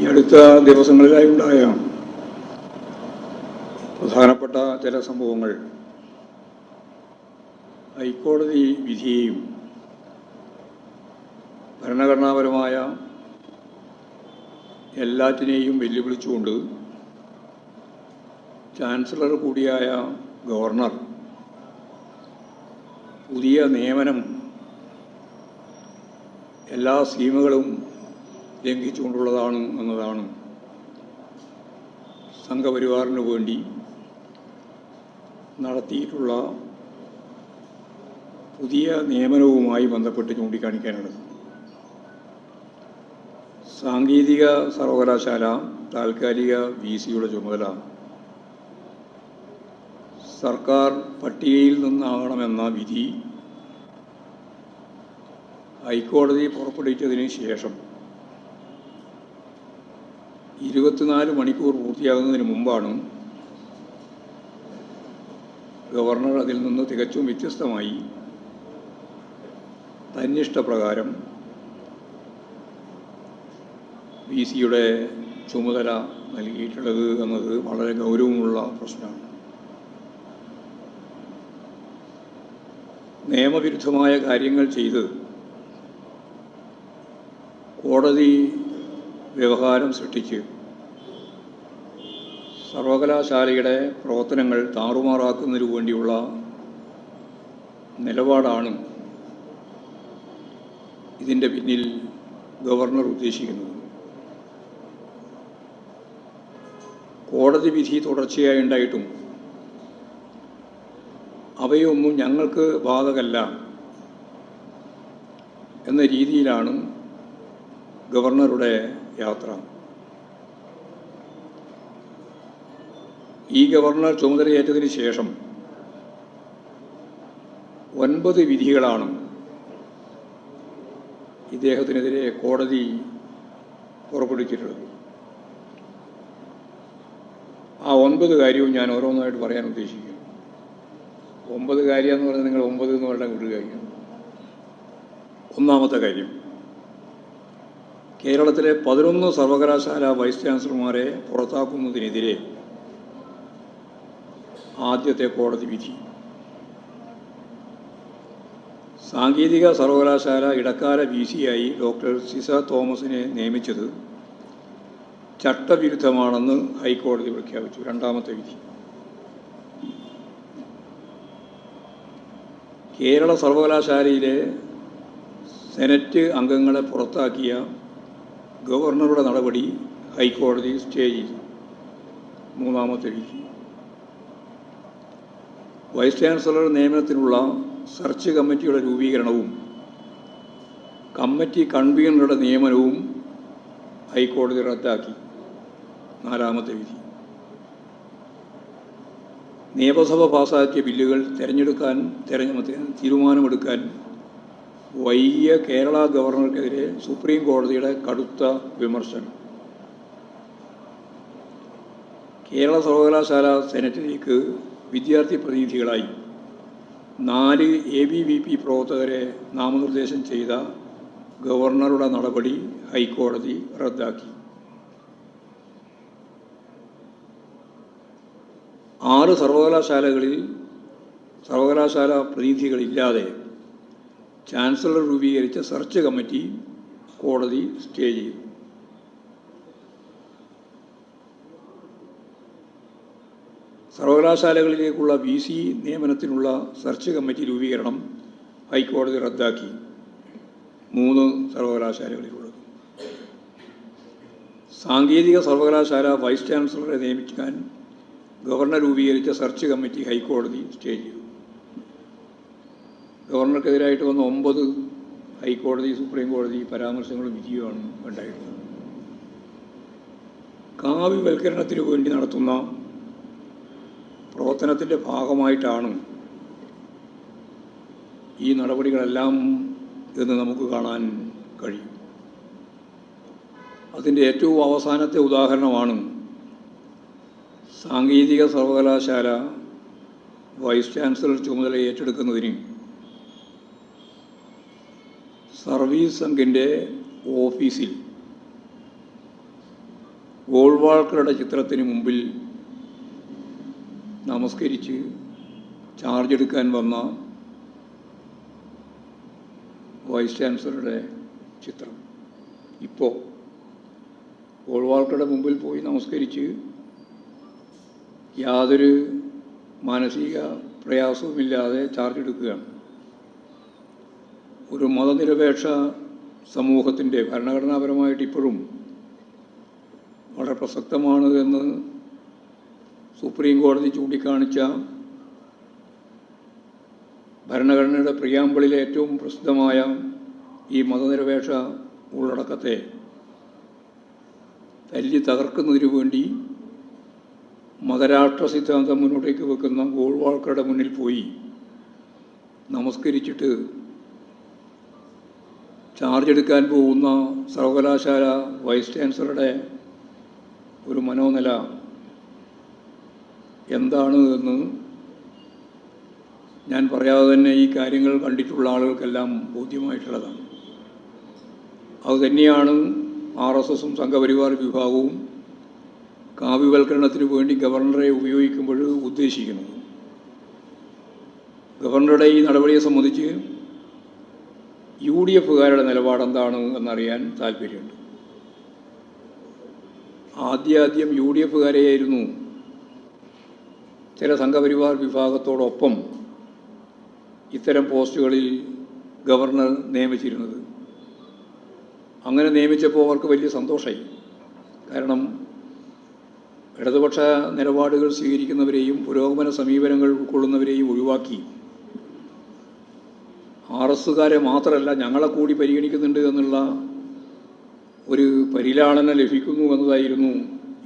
ഈ അടുത്ത ദിവസങ്ങളിലായി ഉണ്ടായ പ്രധാനപ്പെട്ട ചില സംഭവങ്ങൾ. ഹൈക്കോടതി വിധിയെയും ഭരണഘടനാപരമായ എല്ലാറ്റിനെയും വെല്ലുവിളിച്ചുകൊണ്ട് ചാൻസലർ കൂടിയായ ഗവർണർ പുതിയ നിയമനം എല്ലാ സ്കീമുകളും ലംഘിച്ചുകൊണ്ടുള്ളതാണ് എന്നതാണ് സംഘപരിവാറിന് വേണ്ടി നടത്തിയിട്ടുള്ള പുതിയ നിയമനവുമായി ബന്ധപ്പെട്ട് ചൂണ്ടിക്കാണിക്കാനുള്ളത് സാങ്കേതിക സർവകലാശാല താൽക്കാലിക വി സിയുടെ ചുമതല സർക്കാർ പട്ടികയിൽ നിന്നാകണമെന്ന വിധി ഹൈക്കോടതി പുറപ്പെടുവിച്ചതിന് ശേഷം ഇരുപത്തിനാല് മണിക്കൂർ പൂർത്തിയാകുന്നതിന് മുമ്പാണ് ഗവർണർ അതിൽ നിന്ന് തികച്ചും വ്യത്യസ്തമായി തന്നിഷ്ടപ്രകാരം വി സിയുടെ ചുമതല നൽകിയിട്ടുള്ളത് എന്നത് വളരെ ഗൗരവമുള്ള പ്രശ്നമാണ്. നിയമവിരുദ്ധമായ കാര്യങ്ങൾ ചെയ്ത് കോടതി വ്യവഹാരം സൃഷ്ടിച്ചു. സർവകലാശാലയുടെ പ്രവർത്തനങ്ങൾ താറുമാറാക്കുന്നതിനു വേണ്ടിയുള്ള നിലപാടാണ് ഇതിന്റെ പിന്നിൽ ഗവർണർ ഉദ്ദേശിക്കുന്നത്. കോടതി വിധി തുടർച്ചയായി ഉണ്ടായിട്ടും അവയൊന്നും ഞങ്ങൾക്ക് ബാധകല്ല എന്ന രീതിയിലാണ് ഗവർണറുടെ യാത്ര. ഈ ഗവർണർ ചുമതലയേറ്റതിന് ശേഷം ഒൻപത് വിധികളാണ് ഇദ്ദേഹത്തിനെതിരെ കോടതി പുറപ്പെടുവിച്ചിട്ടുള്ളത്. ആ ഒൻപത് കാര്യവും ഞാൻ ഓരോന്നായിട്ട് പറയാൻ ഉദ്ദേശിക്കുന്നു. ഒമ്പത് കാര്യം എന്ന് പറഞ്ഞാൽ നിങ്ങൾ ഒമ്പത് എന്ന് പറഞ്ഞാൽ വിടുകയാണ് ഒന്നാമത്തെ കാര്യം കേരളത്തിലെ പതിനൊന്ന് സർവകലാശാല വൈസ് ചാൻസലർമാരെ പുറത്താക്കുന്നതിനെതിരെ ആദ്യത്തെ കോടതി വിധി. സാങ്കേതിക സർവകലാശാല ഇടക്കാല വി സിയായി ഡോക്ടർ സിസ തോമസിനെ നിയമിച്ചത് ചട്ടവിരുദ്ധമാണെന്ന് ഹൈക്കോടതി പ്രഖ്യാപിച്ചു. രണ്ടാമത്തെ വിധി. കേരള സർവകലാശാലയിലെ സെനറ്റ് അംഗങ്ങളെ പുറത്താക്കിയ ഗവർണറുടെ നടപടി ഹൈക്കോടതി സ്റ്റേ ചെയ്തു മൂന്നാമത്തെ വിധി. വൈസ് ചാൻസലർ നിയമനത്തിനുള്ള സെർച്ച് കമ്മിറ്റിയുടെ രൂപീകരണവും കമ്മിറ്റി കൺവീനറുടെ നിയമനവും ഹൈക്കോടതി റദ്ദാക്കി. നാലാമത്തെ വിധി. നിയമസഭ പാസാക്കിയ ബില്ലുകൾ തിരഞ്ഞെടുക്കാൻ തിരഞ്ഞെടുക്കാൻ തീരുമാനമെടുക്കാൻ വൈകിയ കേരള ഗവർണർക്കെതിരെ സുപ്രീം കോടതിയുടെ കടുത്ത വിമർശനം. കേരള സർവകലാശാല സെനറ്റിലേക്ക് വിദ്യാർത്ഥി പ്രതിനിധികളായി നാല് എ ബി വി പി പ്രവർത്തകരെ നാമനിർദ്ദേശം ചെയ്ത ഗവർണറുടെ നടപടി ഹൈക്കോടതി റദ്ദാക്കി. ആറ് സർവകലാശാലകളിൽ സർവകലാശാല പ്രതിനിധികളില്ലാതെ ചാൻസലർ രൂപീകരിച്ച സെർച്ച് കമ്മിറ്റി കോടതി സ്റ്റേ ചെയ്തു. സർവകലാശാലകളിലേക്കുള്ള വി സി നിയമനത്തിനുള്ള സെർച്ച് കമ്മിറ്റി രൂപീകരണം ഹൈക്കോടതി റദ്ദാക്കി. മൂന്ന് സർവകലാശാലകളിലുള്ളത്. സാങ്കേതിക സർവകലാശാല വൈസ് ചാൻസലറെ നിയമിക്കാൻ ഗവർണർ രൂപീകരിച്ച സെർച്ച് കമ്മിറ്റി ഹൈക്കോടതി സ്റ്റേ ചെയ്തു. ഗവർണർക്കെതിരായിട്ട് വന്ന ഒമ്പത് ഹൈക്കോടതി സുപ്രീം കോടതി പരാമർശങ്ങളും വിജയമാണ് ഉണ്ടായിട്ടുള്ളത്. കാവ്യവൽക്കരണത്തിന് വേണ്ടി നടത്തുന്ന പ്രവർത്തനത്തിന്റെ ഭാഗമായിട്ടാണ് ഈ നടപടികളെല്ലാം എന്ന് നമുക്ക് കാണാൻ കഴിയും. അതിന്റെ ഏറ്റവും അവസാനത്തെ ഉദാഹരണമാണ് സാങ്കേതിക സർവകലാശാല വൈസ് ചാൻസലർ ചുമതല ഏറ്റെടുക്കുന്നതിന് സർവീസ് സംഘിന്റെ ഓഫീസിൽ ഗോൾവാൾക്കറുടെ ചിത്രത്തിന് മുമ്പിൽ നമസ്കരിച്ച് ചാർജ് എടുക്കാൻ വന്ന വൈസ് ചാൻസലറുടെ ചിത്രം. ഇപ്പോൾ ഗോൾവാൾക്കറുടെ മുമ്പിൽ പോയി നമസ്കരിച്ച് യാതൊരു മാനസിക പ്രയാസവുമില്ലാതെ ചാർജ് എടുക്കുകയാണ്. ഒരു മതനിരപേക്ഷ സമൂഹത്തിന്റെ ഭരണഘടനാപരമായിട്ട് ഇപ്പോഴും വളരെ പ്രസക്തമാണ് എന്ന് സുപ്രീം കോടതി ചൂണ്ടിക്കാണിച്ച ഭരണഘടനയുടെ പ്രിയാമ്പിളിലെ ഏറ്റവും പ്രസിദ്ധമായ ഈ മതനിരപേക്ഷ ഉള്ളടക്കത്തെ തല്ലി തകർക്കുന്നതിനു വേണ്ടി മതരാഷ്ട്ര സിദ്ധാന്തം മുന്നോട്ടേക്ക് വെക്കുന്ന ഗോൾവാൾക്കറുടെ മുന്നിൽ പോയി നമസ്കരിച്ചിട്ട് ചാർജ് എടുക്കാൻ പോകുന്ന സർവകലാശാല വൈസ് ചാൻസലറുടെ ഒരു മനോനില എന്താണ് എന്ന് ഞാൻ പറയാതെ തന്നെ ഈ കാര്യങ്ങൾ കണ്ടിട്ടുള്ള ആളുകൾക്കെല്ലാം ബോധ്യമായിട്ടുള്ളതാണ്. അതുതന്നെയാണ് ആർ എസ് എസും സംഘപരിവാർ വിഭാഗവും കാവ്യവൽക്കരണത്തിന് വേണ്ടി ഗവർണറെ ഉപയോഗിക്കുമ്പോൾ ഉദ്ദേശിക്കുന്നത്. ഗവർണറുടെ ഈ നടപടിയെ സംബന്ധിച്ച് യു ഡി എഫുകാരുടെ നിലപാടെന്താണ് എന്നറിയാൻ താല്പര്യമുണ്ട്. ആദ്യാദ്യം യു ഡി എഫുകാരെയായിരുന്നു ചില സംഘപരിവാർ വിഭാഗത്തോടൊപ്പം ഇത്തരം പോസ്റ്റുകളിൽ ഗവർണർ നിയമിച്ചിരുന്നത്. അങ്ങനെ നിയമിച്ചപ്പോൾ അവർക്ക് വലിയ സന്തോഷമായി. കാരണം ഇടതുപക്ഷ നിലപാടുകൾ സ്വീകരിക്കുന്നവരെയും പുരോഗമന സമീപനങ്ങൾ ഉൾക്കൊള്ളുന്നവരെയും ഒഴിവാക്കി. ആർ എസ്സുകാരെ മാത്രമല്ല ഞങ്ങളെ കൂടി പരിഗണിക്കുന്നുണ്ട് എന്നുള്ള ഒരു പരിലാളന ലഭിക്കുന്നു എന്നതായിരുന്നു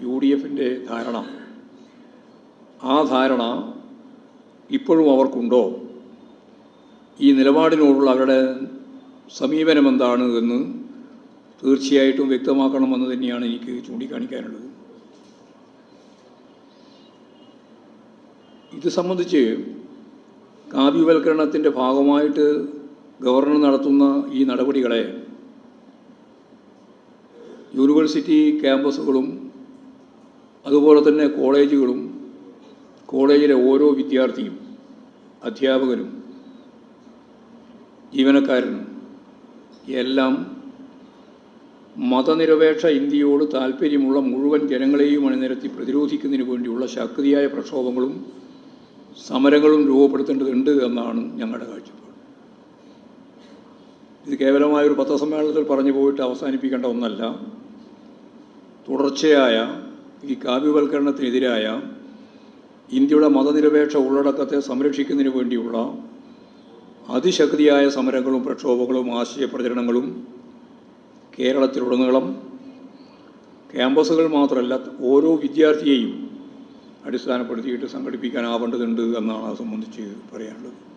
യു ഡി എഫിന്റെ ധാരണ. ആ ധാരണ ഇപ്പോഴും അവർക്കുണ്ടോ? ഈ നിലപാടിനോടുള്ള അവരുടെ സമീപനം എന്താണ് എന്ന് തീർച്ചയായിട്ടും വ്യക്തമാക്കണമെന്ന് തന്നെയാണ് എനിക്ക് ചൂണ്ടിക്കാണിക്കാനുള്ളത്. ഇത് സംബന്ധിച്ച് കാവ്യവൽക്കരണത്തിന്റെ ഭാഗമായിട്ട് ഗവർണർ നടത്തുന്ന ഈ നടപടികളെ യൂണിവേഴ്സിറ്റി ക്യാമ്പസുകളും അതുപോലെ തന്നെ കോളേജുകളും കോളേജിലെ ഓരോ വിദ്യാർത്ഥിയും അധ്യാപകരും ജീവനക്കാരനും എല്ലാം മതനിരപേക്ഷ ഇന്ത്യയോട് താല്പര്യമുള്ള മുഴുവൻ ജനങ്ങളെയും അണിനിരത്തി പ്രതിരോധിക്കുന്നതിന് വേണ്ടിയുള്ള ശക്തിയായ പ്രക്ഷോഭങ്ങളും സമരങ്ങളും രൂപപ്പെടുത്തേണ്ടതുണ്ട് എന്നാണ് ഞങ്ങളുടെ കാഴ്ചപ്പാട്. ഇത് കേവലമായ ഒരു പത്രസമ്മേളനത്തിൽ പറഞ്ഞു പോയിട്ട് അവസാനിപ്പിക്കേണ്ട ഒന്നല്ല. തുടർച്ചയായ ഈ കാവ്യവൽക്കരണത്തിനെതിരായ ഇന്ത്യയുടെ മതനിരപേക്ഷ ഉള്ളടക്കത്തെ സംരക്ഷിക്കുന്നതിന് വേണ്ടിയുള്ള അതിശക്തിയായ സമരങ്ങളും പ്രക്ഷോഭങ്ങളും ആശയ പ്രചരണങ്ങളും കേരളത്തിലുടനീളം ക്യാമ്പസുകൾ മാത്രമല്ല ഓരോ വിദ്യാർത്ഥിയെയും അടിസ്ഥാനപ്പെടുത്തിയിട്ട് സംഘടിപ്പിക്കാനാവേണ്ടതുണ്ട് എന്നാണ് അത് സംബന്ധിച്ച് പറയാനുള്ളത്.